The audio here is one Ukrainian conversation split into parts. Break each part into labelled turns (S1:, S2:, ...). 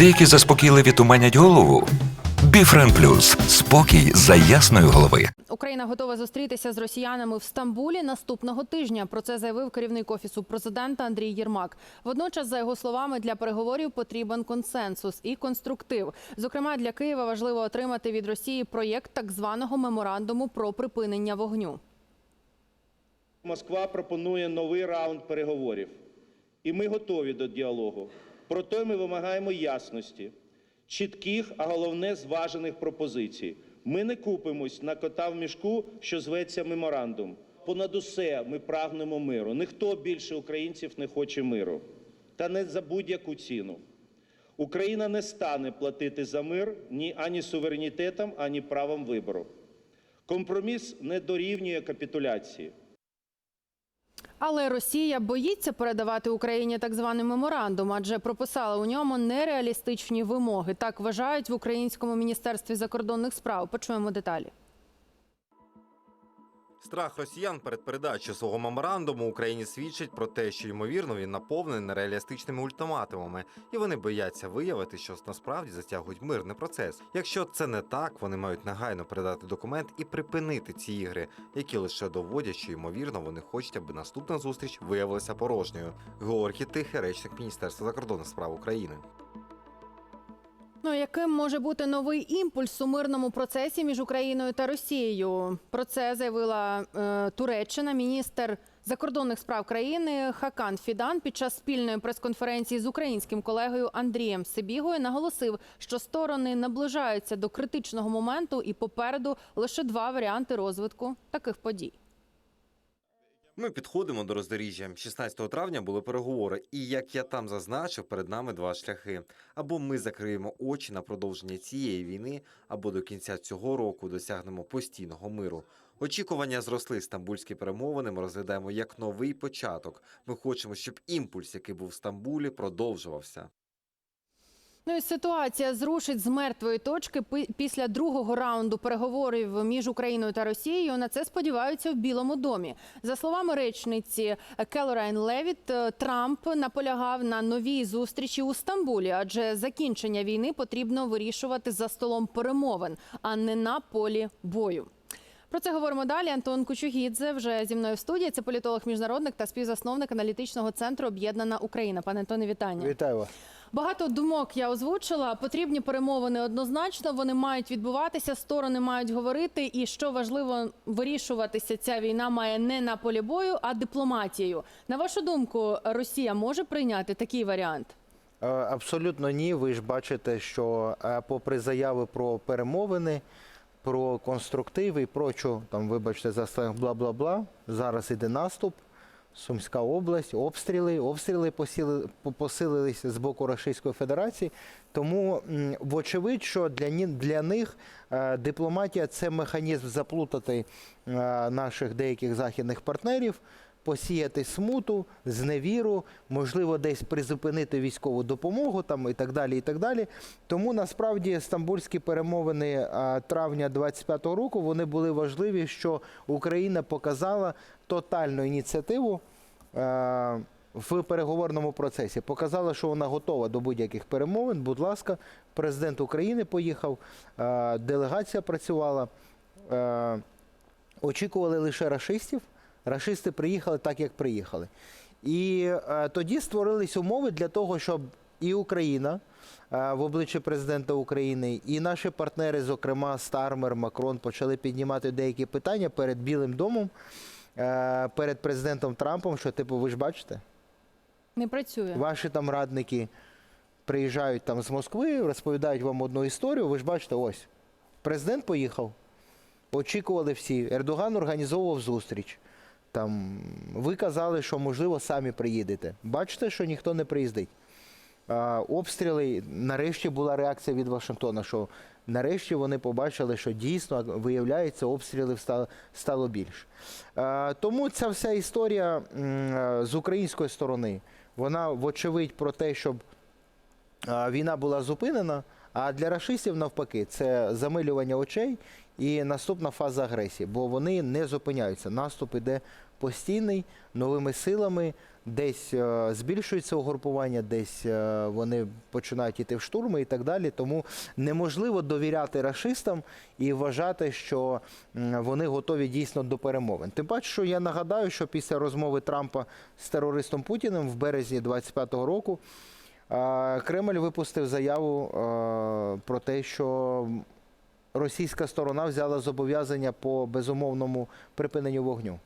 S1: Деякі заспокійливі туманять голову. Біфрен Плюс спокій за ясної голови.
S2: Україна готова зустрітися з росіянами в Стамбулі наступного тижня. Про це заявив керівник офісу президента Андрій Єрмак. Водночас, за його словами, для переговорів потрібен консенсус і конструктив. Зокрема, для Києва важливо отримати від Росії проєкт так званого меморандуму про припинення вогню.
S3: Москва пропонує новий раунд переговорів, і ми готові до діалогу. Проте ми вимагаємо ясності, чітких, а головне зважених пропозицій. Ми не купимось на кота в мішку, що зветься меморандум. Понад усе ми прагнемо миру. Ніхто більше українців не хоче миру. Та не за будь-яку ціну. Україна не стане платити за мир ні ані суверенітетом, ані правом вибору. Компроміс не дорівнює капітуляції.
S2: Але Росія боїться передавати Україні так званий меморандум, адже прописала у ньому нереалістичні вимоги. Так вважають в українському міністерстві закордонних справ. Почуємо деталі.
S4: Страх росіян перед передачею свого меморандуму Україні свідчить про те, що ймовірно він наповнений нереалістичними ультиматумами, і вони бояться виявити, що насправді затягують мирний процес. Якщо це не так, вони мають негайно передати документ і припинити ці ігри, які лише доводять, що ймовірно вони хочуть, аби наступна зустріч виявилася порожньою. Георгій Тихий, речник Міністерства закордонних справ України.
S2: Ну, яким може бути новий імпульс у мирному процесі між Україною та Росією? Про це заявила е, Туреччина, міністр закордонних справ країни Хакан Фідан під час спільної прес-конференції з українським колегою Андрієм Сибігою наголосив, що сторони наближаються до критичного моменту, і попереду лише два варіанти розвитку таких подій.
S4: Ми підходимо до роздоріжжя. 16 травня були переговори, і як я там зазначив, перед нами два шляхи: або ми закриємо очі на продовження цієї війни, або до кінця цього року досягнемо постійного миру. Очікування зросли стамбульські перемовини. Ми розглядаємо як новий початок. Ми хочемо, щоб імпульс, який був в Стамбулі, продовжувався.
S2: Ну ситуація зрушить з мертвої точки після другого раунду переговорів між Україною та Росією. На це сподіваються в Білому домі. За словами речниці Келорайн Левіт, е, Трамп наполягав на новій зустрічі у Стамбулі, адже закінчення війни потрібно вирішувати за столом перемовин, а не на полі бою. Про це говоримо далі. Антон Кучугідзе вже зі мною в студії. Це політолог міжнародник та співзасновник аналітичного центру Об'єднана Україна. Пане Антоне, вітання.
S5: Вітаю вас.
S2: Багато думок я озвучила. Потрібні перемовини однозначно. Вони мають відбуватися, сторони мають говорити. І що важливо, вирішуватися ця війна має не на полі бою, а дипломатією. На вашу думку, Росія може прийняти такий варіант?
S5: Е, Абсолютно ні. Ви ж бачите, що е, попри заяви про перемовини, про конструктиви і прочу, там, вибачте, за сленг бла-бла-бла, зараз іде наступ. Сумська область, обстріли, обстріли посіли, по- посилилися з боку Російської Федерації. Тому, вочевидь, що для, для них е, дипломатія це механізм заплутати е, наших деяких західних партнерів, посіяти смуту, зневіру, можливо, десь призупинити військову допомогу там і так далі. І так далі. Тому насправді стамбульські перемовини е, травня 25-го року вони були важливі, що Україна показала тотальну ініціативу. е, В переговорному процесі показала, що вона готова до будь-яких перемовин. Будь ласка, президент України поїхав, е, делегація працювала. Очікували лише рашистів. Рашисти приїхали так, як приїхали. І е, тоді створились умови для того, щоб і Україна е, в обличчі президента України, і наші партнери, зокрема Стармер, Макрон, почали піднімати деякі питання перед Білим домом, е, перед президентом Трампом, що типу, ви ж бачите,
S2: Не працює.
S5: ваші там радники приїжджають там з Москви, розповідають вам одну історію. Ви ж бачите, ось президент поїхав. Очікували всі. Ердоган організовував зустріч. Там ви казали, що можливо самі приїдете. Бачите, що ніхто не приїздить. А, обстріли. Нарешті була реакція від Вашингтона, що нарешті вони побачили, що дійсно виявляється, обстрілів стало, стало більше. Тому ця вся історія з української сторони, вона вочевидь про те, щоб війна була зупинена. А для рашистів навпаки, це замилювання очей і наступна фаза агресії, бо вони не зупиняються. Наступ іде постійний, новими силами. Десь е, збільшується угрупування, десь е, вони починають іти в штурми і так далі. Тому неможливо довіряти рашистам і вважати, що вони готові дійсно до перемовин. Тим паче, що я нагадаю, що після розмови Трампа з терористом Путіним в березні 25-го року е, Кремль випустив заяву про те, що російська сторона взяла зобов'язання по безумовному припиненню вогню.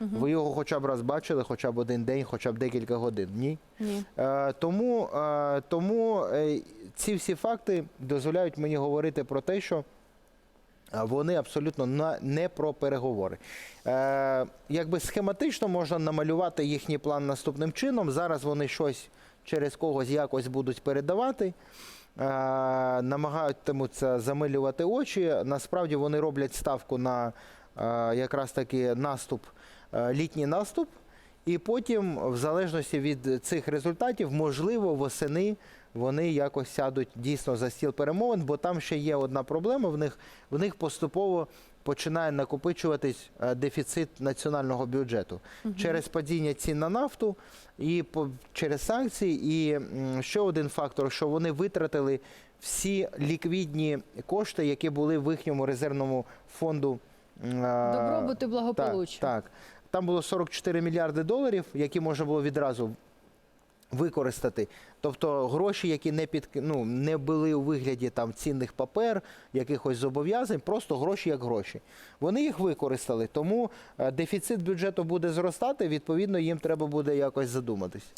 S5: Ви його хоча б раз бачили, хоча б один день, хоча б декілька годин. Ні.
S2: Ні.
S5: Е, тому е, тому е, ці всі факти дозволяють мені говорити про те, що е, вони абсолютно на, не про переговори. Е, якби схематично можна намалювати їхній план наступним чином. Зараз вони щось через когось якось будуть передавати. Е, намагатимуться замилювати очі. Насправді вони роблять ставку на е, якраз таки наступ, е, літній наступ. І потім, в залежності від цих результатів, можливо, восени вони якось сядуть дійсно за стіл перемовин, бо там ще є одна проблема. В них, в них поступово починає накопичуватись е, дефіцит національного бюджету через падіння цін на нафту і по, через санкції. І ще один фактор, що вони витратили всі ліквідні кошти, які були в їхньому резервному фонду. е,
S2: Добробут і благополуччя.
S5: Так, так. Там було 44 мільярди доларів, які можна було відразу використати. Тобто гроші, які не під ну, не були у вигляді там цінних папер, якихось зобов'язань, просто гроші як гроші. Вони їх використали, тому е, дефіцит бюджету буде зростати. Відповідно, їм треба буде якось задуматись.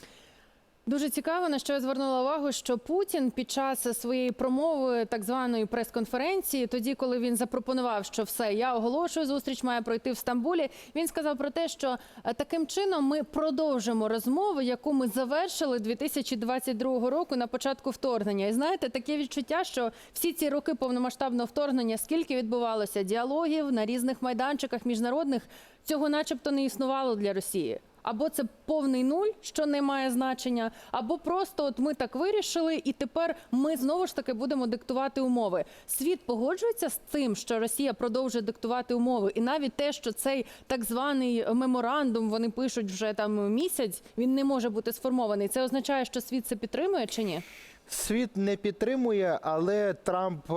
S2: Дуже цікаво, на що я звернула увагу, що Путін під час своєї промови, так званої прес-конференції, тоді, коли він запропонував, що все, я оголошую, зустріч має пройти в Стамбулі. Він сказав про те, що е, таким чином ми продовжимо розмову, яку ми завершили 2022 року на початку вторгнення. І знаєте, таке відчуття, що всі ці роки повномасштабного вторгнення, скільки відбувалося діалогів на різних майданчиках міжнародних, цього, начебто, не існувало для Росії. Або це повний нуль, що не має значення, або просто от ми так вирішили, і тепер ми знову ж таки будемо диктувати умови. Світ погоджується з тим, що Росія продовжує диктувати умови, і навіть те, що цей так званий меморандум вони пишуть вже там місяць, він не може бути сформований. Це означає, що світ це підтримує чи ні?
S5: Світ не підтримує, але Трамп е,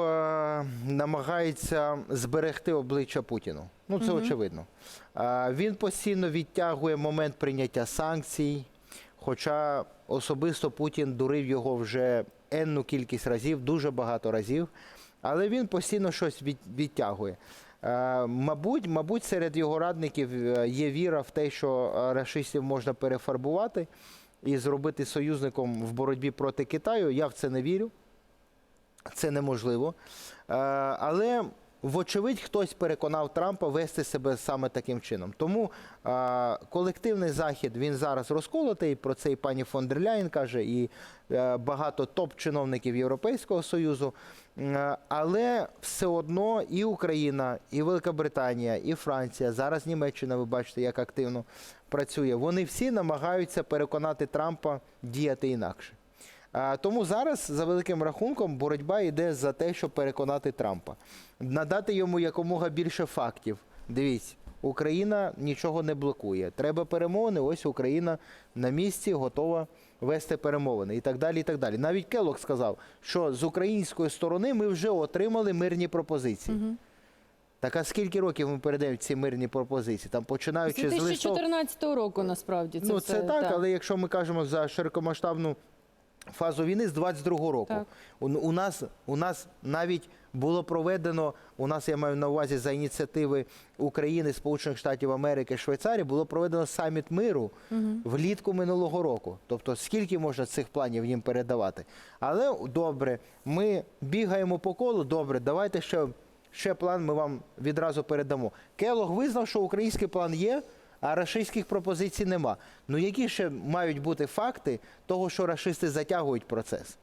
S5: намагається зберегти обличчя Путіну. Ну це очевидно. Е, він постійно відтягує момент прийняття санкцій. Хоча особисто Путін дурив його вже енну кількість разів, дуже багато разів. Але він постійно щось від, відтягує. Е, мабуть, мабуть, серед його радників е, є віра в те, що е, рашистів можна перефарбувати і зробити союзником в боротьбі проти Китаю. Я в це не вірю. Це неможливо. Е, Але, вочевидь, хтось переконав Трампа вести себе саме таким чином. Тому е, колективний захід він зараз розколотий. Про це і пані фон дер Ляєн каже, і е, багато топ-чиновників Європейського Союзу. Е, Але все одно і Україна, і Велика Британія, і Франція, зараз Німеччина, ви бачите, як активно працює. Вони всі намагаються переконати Трампа діяти інакше. Тому зараз, за великим рахунком, боротьба йде за те, щоб переконати Трампа, надати йому якомога більше фактів. Дивіться, Україна нічого не блокує. Треба перемовини. Ось Україна на місці готова вести перемовини і так далі. і так далі. Навіть Келлог сказав, що з української сторони ми вже отримали мирні пропозиції. Так а скільки років ми передаємо ці мирні пропозиції? Там починаючи з листопада.
S2: 2014 року насправді це
S5: Ну,
S2: все,
S5: це так, але якщо ми кажемо за широкомасштабну фазу війни з 22-го року, у, у, нас, у нас навіть було проведено, у нас я маю на увазі за ініціативи України, Сполучених Штатів Америки, Швейцарії, було проведено саміт миру влітку минулого року. Тобто, скільки можна цих планів їм передавати? Але добре, ми бігаємо по колу, добре, давайте ще. Ще план ми вам відразу передамо. Келог визнав, що український план є, а рашистських пропозицій нема. Ну які ще мають бути факти того, що рашисти затягують процес?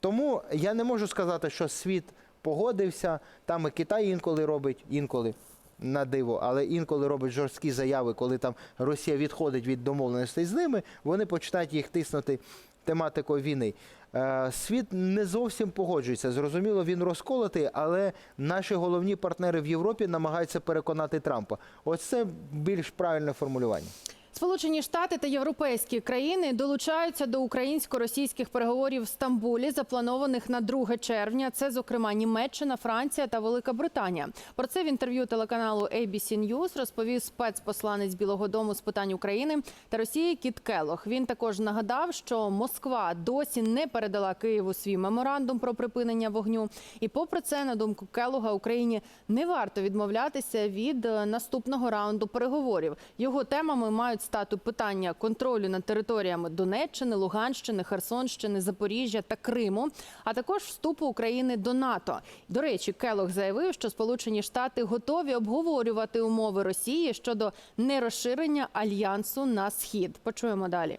S5: Тому я не можу сказати, що світ погодився. Там і Китай інколи робить, інколи на диво, але інколи робить жорсткі заяви, коли там Росія відходить від домовленостей з ними, вони починають їх тиснути тематикою війни. Е, Світ не зовсім погоджується. Зрозуміло, він розколотий, але наші головні партнери в Європі намагаються переконати Трампа. Ось це більш правильне формулювання.
S2: Сполучені Штати та європейські країни долучаються до українсько-російських переговорів в Стамбулі, запланованих на 2 червня. Це, зокрема, Німеччина, Франція та Велика Британія. Про це в інтерв'ю телеканалу ABC News розповів спецпосланець Білого Дому з питань України та Росії Кіт Келох. Він також нагадав, що Москва досі не передала Києву свій меморандум про припинення вогню. І, попри це, на думку Келога, Україні не варто відмовлятися від е, наступного раунду переговорів. Його темами мають стати питання контролю над територіями Донеччини, Луганщини, Херсонщини, Запоріжжя та Криму, а також вступу України до НАТО. До речі, Келог заявив, що Сполучені Штати готові обговорювати умови Росії щодо нерозширення альянсу на схід. Почуємо далі.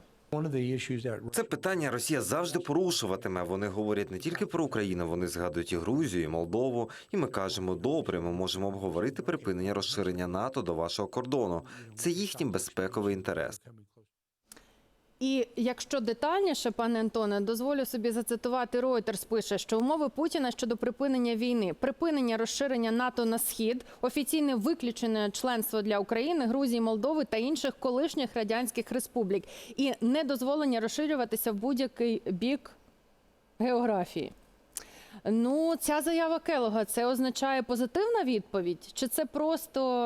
S4: Це питання Росія завжди порушуватиме. Вони говорять не тільки про Україну, вони згадують і Грузію, і Молдову. І ми кажемо, добре, ми можемо обговорити припинення розширення НАТО до вашого кордону. Це їхній безпековий інтерес.
S2: І якщо детальніше, пане Антоне, дозволю собі зацитувати Reuters пише, що умови Путіна щодо припинення війни, припинення розширення НАТО на схід, офіційне виключене членство для України, Грузії, Молдови та інших колишніх радянських республік, і недозволення розширюватися в будь-який бік географії. Ну, ця заява Келога це означає позитивна відповідь, чи це просто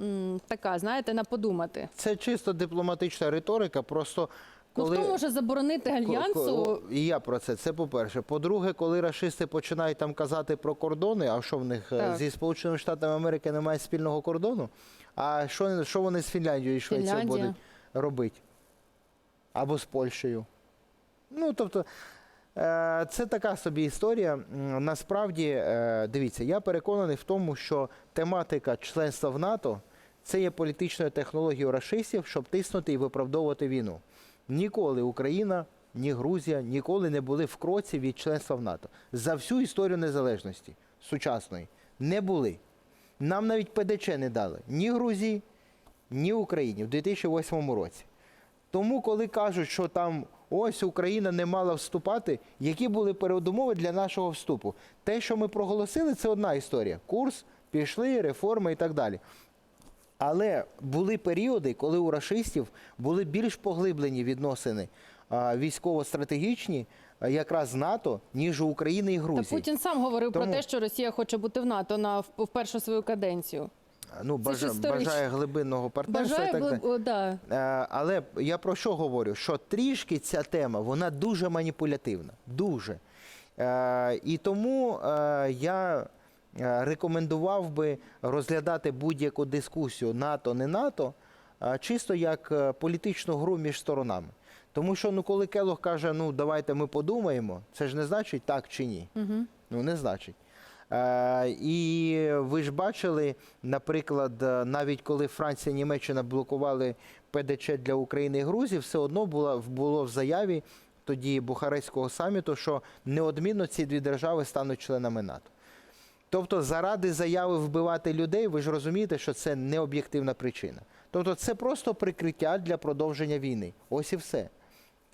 S2: м, така, знаєте, на подумати?
S5: Це чисто дипломатична риторика. Просто
S2: Ну, хто може заборонити альянсу?
S5: І я про це. Це по-перше. По-друге, коли рашисти починають там казати про кордони, а що в них е,
S2: Так.
S5: зі Сполученими Штатами Америки немає спільного кордону? А що, що вони з Фінляндією і Швецією будуть робити? Або з Польщею? Ну, тобто. Е, Це така собі історія. Насправді, е, дивіться, я переконаний в тому, що тематика членства в НАТО це є політичною технологією рашистів, щоб тиснути і виправдовувати війну. Ніколи Україна, ні Грузія ніколи не були в кроці від членства в НАТО. За всю історію незалежності сучасної не були. Нам навіть ПДЧ не дали ні Грузії, ні Україні в 2008 році. Тому, коли кажуть, що там ось Україна не мала вступати, які були передумови для нашого вступу? Те, що ми проголосили, це одна історія. Курс, пішли, реформи і так далі. Але були періоди, коли у рашистів були більш поглиблені відносини військово-стратегічні якраз НАТО, ніж у України і
S2: Та Путін сам говорив про те, що Росія хоче бути в НАТО на в першу свою каденцію.
S5: Ну, бажа,
S2: історично.
S5: бажає глибинного партнерства
S2: Бажає
S5: і так
S2: глиб... Да.
S5: Е, Але я про що говорю? Що трішки ця тема вона дуже маніпулятивна. Дуже. Е, І тому е, я рекомендував би розглядати будь-яку дискусію НАТО, не НАТО, е, чисто як політичну гру між сторонами. Тому що ну, коли Келох каже, ну давайте ми подумаємо, це ж не значить так чи ні.
S2: Угу.
S5: Ну, не значить. Е, і ви ж бачили, наприклад, е, навіть коли Франція і Німеччина блокували ПДЧ для України і Грузії, все одно було, було в заяві тоді Бухарестського саміту, що неодмінно ці дві держави стануть членами НАТО. Тобто, заради заяви вбивати людей, ви ж розумієте, що це не об'єктивна причина. Тобто, це просто прикриття для продовження війни. Ось і все.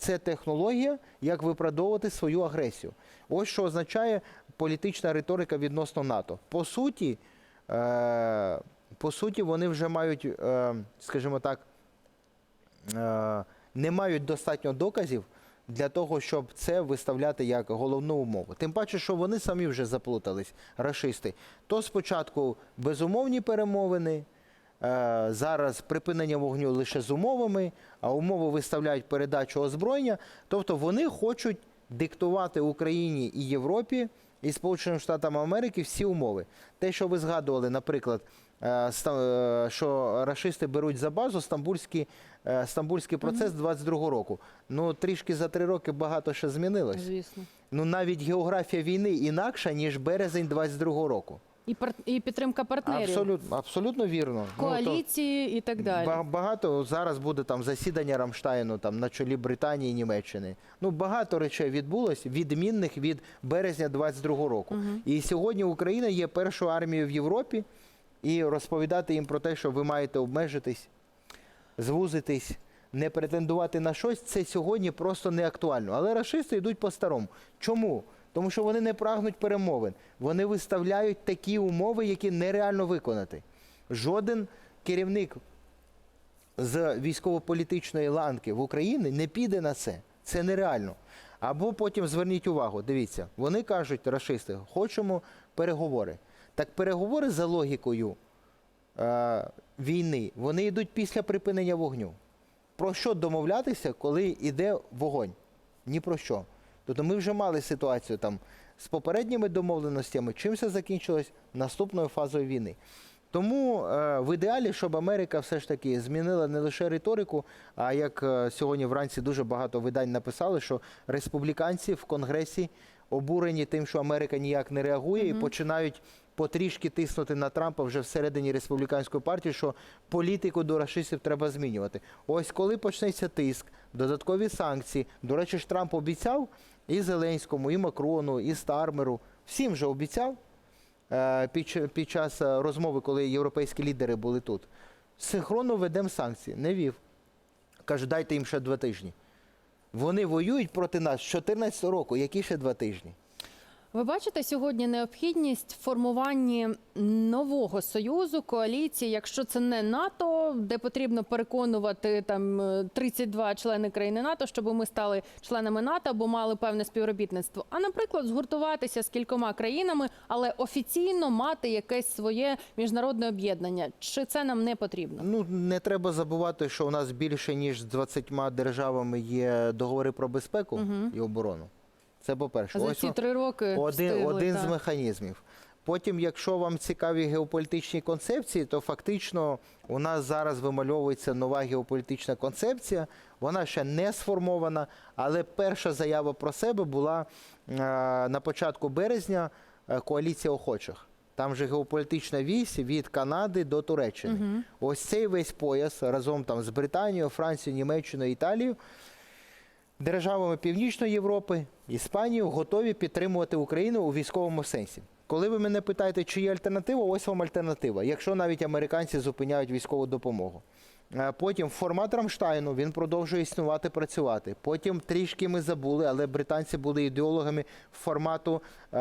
S5: Це технологія, як виправдовувати свою агресію. Ось що означає політична риторика відносно НАТО. По суті, е, по суті, вони вже мають, е, скажімо так, е, не мають достатньо доказів для того, щоб це виставляти як головну умову. Тим паче, що вони самі вже заплутались, рашисти. То спочатку безумовні перемовини. Е, Зараз припинення вогню лише з умовами, а умови виставляють передачу озброєння. Тобто вони хочуть диктувати Україні і Європі і Сполученим Штатам Америки всі умови. Те, що ви згадували, наприклад, е, е, що рашисти беруть за базу стамбульський, стамбульський процес 22-го року. Ну трішки за три роки багато що змінилось.
S2: Звісно.
S5: Ну навіть географія війни інакша ніж березень 22-го року.
S2: І пар... і підтримка партнерів,
S5: Абсолютно, абсолютно вірно. Ну, то-
S2: коаліції і так далі.
S5: Ба- Багато зараз буде там засідання Рамштайну там на чолі Британії і Німеччини. Ну багато речей відбулось відмінних від березня 22-го року. І сьогодні Україна є першою армією в Європі, і розповідати їм про те, що ви маєте обмежитись, звузитись, не претендувати на щось, це сьогодні просто не актуально. Але рашисти йдуть по-старому. Чому? Тому що вони не прагнуть перемовин. Вони виставляють такі умови, які нереально виконати. Жоден керівник з військово-політичної ланки в Україні не піде на це. Це нереально. Або потім зверніть увагу, дивіться, вони кажуть, рашисти, хочемо переговори. Так переговори за логікою е, війни, вони йдуть після припинення вогню. Про що домовлятися, коли йде вогонь? Ні про що. Тобто ми вже мали ситуацію там з попередніми домовленостями, чим це закінчилось наступною фазою війни. Тому е, в ідеалі, щоб Америка все ж таки змінила не лише риторику, а як е, сьогодні вранці дуже багато видань написали, що республіканці в Конгресі обурені тим, що Америка ніяк не реагує, і починають потрішки тиснути на Трампа вже всередині республіканської партії, що політику до рашистів треба змінювати. Ось коли почнеться тиск, додаткові санкції. До речі, ж Трамп обіцяв і Зеленському, і Макрону, і Стармеру. Всім же обіцяв е, під, під час е, розмови, коли європейські лідери були тут. Синхронно ведемо санкції. Не вів. Каже, дайте їм ще два тижні. Вони воюють проти нас з 2014 року. Які ще два тижні?
S2: Ви бачите сьогодні необхідність в формуванні нового союзу, коаліції, якщо це не НАТО, де потрібно переконувати там е, 32 члени країни НАТО, щоб ми стали членами НАТО або мали певне співробітництво. А наприклад, згуртуватися з кількома країнами, але офіційно мати якесь своє міжнародне об'єднання. Чи це нам не потрібно?
S5: Ну не треба забувати, що у нас більше ніж з 20 державами є договори про безпеку і оборону. Це по-перше.
S2: За ці три роки
S5: один,
S2: встигли,
S5: один
S2: так.
S5: з механізмів. Потім, якщо вам цікаві геополітичні концепції, то фактично у нас зараз вимальовується нова геополітична концепція. Вона ще не сформована, але перша заява про себе була е, на початку березня е, коаліція охочих. Там же геополітична вісь від Канади до Туреччини. Ось цей весь пояс разом там з Британією, Францією, Німеччиною, Італією державами Північної Європи, Іспанією готові підтримувати Україну у військовому сенсі. Коли ви мене питаєте, чи є альтернатива, ось вам альтернатива, якщо навіть американці зупиняють військову допомогу. Е, Потім формат Рамштайну він продовжує існувати, працювати. Потім трішки ми забули, але британці були ідеологами формату е,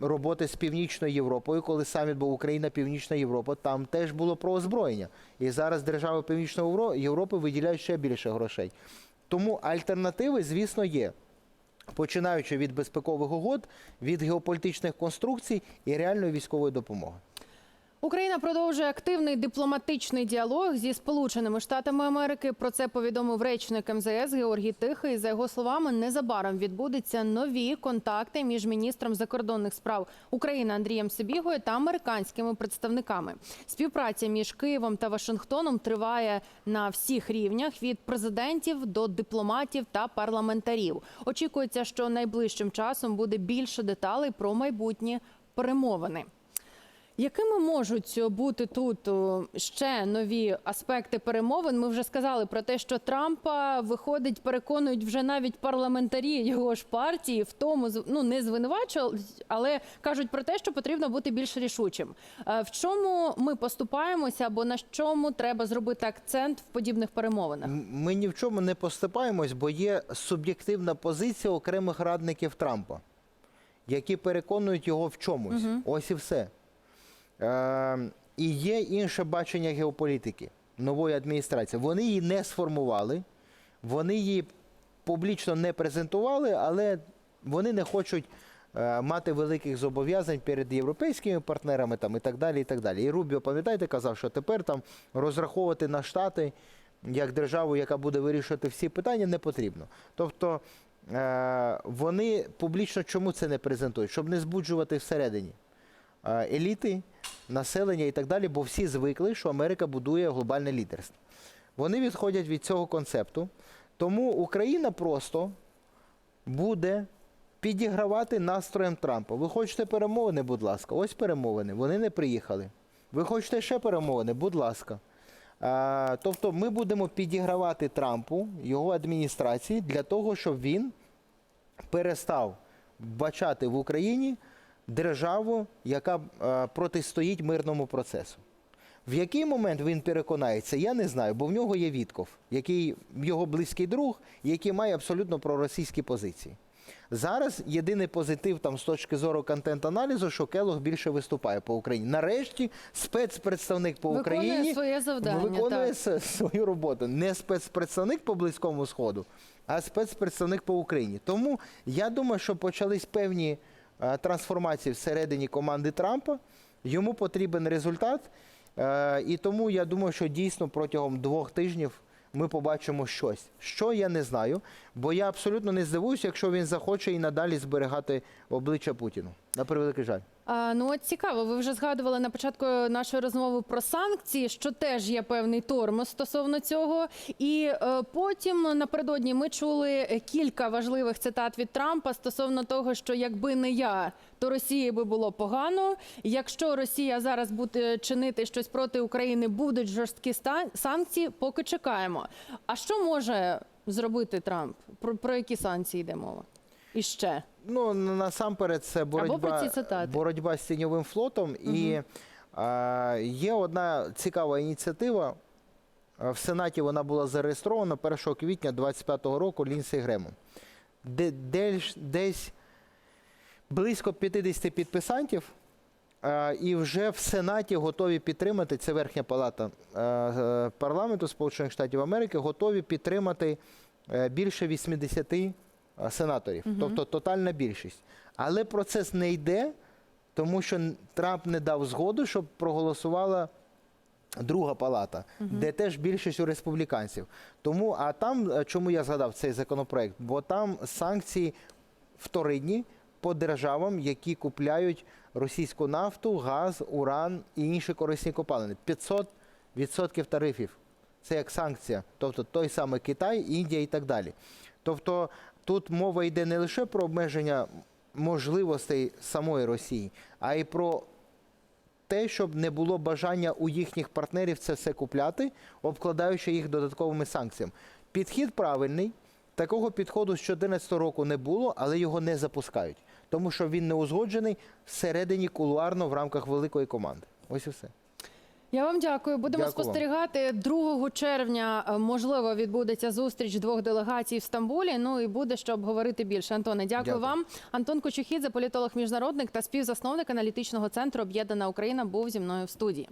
S5: роботи з Північною Європою, коли саміт був Україна, Північна Європа. Там теж було про озброєння. І зараз держави Північної Європи виділяють ще більше грошей. Тому альтернативи, звісно, є. Починаючи від безпекових угод, від геополітичних конструкцій і реальної військової допомоги.
S2: Україна продовжує активний дипломатичний діалог зі Сполученими Штатами Америки. Про це повідомив речник МЗС Георгій Тихий. За його словами, незабаром відбудуться нові контакти між міністром закордонних справ України Андрієм Сибігою та американськими представниками. Співпраця між Києвом та Вашингтоном триває на всіх рівнях від президентів до дипломатів та парламентарів. Очікується, що найближчим часом буде більше деталей про майбутні перемовини. Якими можуть бути тут ще нові аспекти перемовин? Ми вже сказали про те, що Трампа виходить, переконують вже навіть парламентарі його ж партії в тому, ну не звинувачують, але кажуть про те, що потрібно бути більш рішучим. Е, В чому ми поступаємося, або на чому треба зробити акцент в подібних перемовинах?
S5: Ми ні в чому не поступаємось, бо є суб'єктивна позиція окремих радників Трампа, які переконують його в чомусь. Ось і все. Е, і є інше бачення геополітики нової адміністрації. Вони її не сформували, вони її публічно не презентували, але вони не хочуть е, мати великих зобов'язань перед європейськими партнерами там, і так далі. І так далі. І Рубіо, пам'ятаєте, казав, що тепер там розраховувати на Штати як державу, яка буде вирішувати всі питання, не потрібно. Тобто е, вони публічно чому це не презентують? Щоб не збуджувати всередині е, еліти, населення і так далі, бо всі звикли, що Америка будує глобальне лідерство. Вони відходять від цього концепту. Тому Україна просто буде підігравати настроєм Трампа. Ви хочете перемовини, будь ласка, ось перемовини. Вони не приїхали. Ви хочете ще перемовини, будь ласка. А, тобто ми будемо підігравати Трампу, його адміністрації, для того, щоб він перестав бачати в Україні державу, яка е, протистоїть мирному процесу. В який момент він переконається, я не знаю, бо в нього є Вітков, який його близький друг, який має абсолютно проросійські позиції. Зараз єдиний позитив там з точки зору контент-аналізу, що Келог більше виступає по Україні. Нарешті спецпредставник по
S2: Виконує
S5: Україні
S2: своє завдання,
S5: виконує
S2: так.
S5: свою роботу. Не спецпредставник по близькому сходу, а спецпредставник по Україні. Тому я думаю, що почались певні трансформації всередині команди Трампа. Йому потрібен результат. Е, І тому я думаю, що дійсно протягом двох тижнів ми побачимо щось. Що я не знаю, бо я абсолютно не здивуюся, якщо він захоче і надалі зберігати обличчя Путіну. На превеликий жаль.
S2: А, ну от цікаво, ви вже згадували на початку нашої розмови про санкції, що теж є певний тормоз стосовно цього. І е, потім напередодні ми чули кілька важливих цитат від Трампа стосовно того, що якби не я, то Росії би було погано. Якщо Росія зараз буде чинити щось проти України, будуть жорсткі санкції. Поки чекаємо. А що може зробити Трамп? Про, про які санкції йде мова? І ще
S5: Ну, насамперед, це боротьба, боротьба з тіньовим флотом. І е, є одна цікава ініціатива. В Сенаті вона була зареєстрована 1 квітня 2025 року Лінсі Гремом. Де, десь, десь близько 50 підписантів, і вже в Сенаті готові підтримати, це верхня палата е, е, парламенту Сполучених Штатів Америки, готові підтримати е, більше 80 е, сенаторів, тобто тотальна більшість. Але процес не йде, тому що Трамп не дав згоду, щоб проголосувала друга палата, де теж більшість у республіканців. Тому, а там, е, чому я згадав цей законопроект? Бо там санкції вторинні по державам, які купляють російську нафту, газ, уран і інші корисні копалини. 500% тарифів. Це як санкція. Тобто той самий Китай, Індія і так далі. Тобто тут мова йде не лише про обмеження можливостей самої Росії, а й про те, щоб не було бажання у їхніх партнерів це все купляти, обкладаючи їх додатковими санкціями. Підхід правильний. Такого підходу з 2014 року не було, але його не запускають, тому що він не узгоджений всередині кулуарно в рамках великої команди. Ось і все.
S2: Я вам дякую. Будемо
S5: Дякую
S2: спостерігати. 2 червня е, можливо відбудеться зустріч двох делегацій в Стамбулі. Ну і буде що обговорити більше. Антоне, дякую,
S5: Дякую.
S2: вам. Антон Кочухідзе, політолог міжнародник та співзасновник аналітичного центру Об'єднана Україна, був зі мною в студії.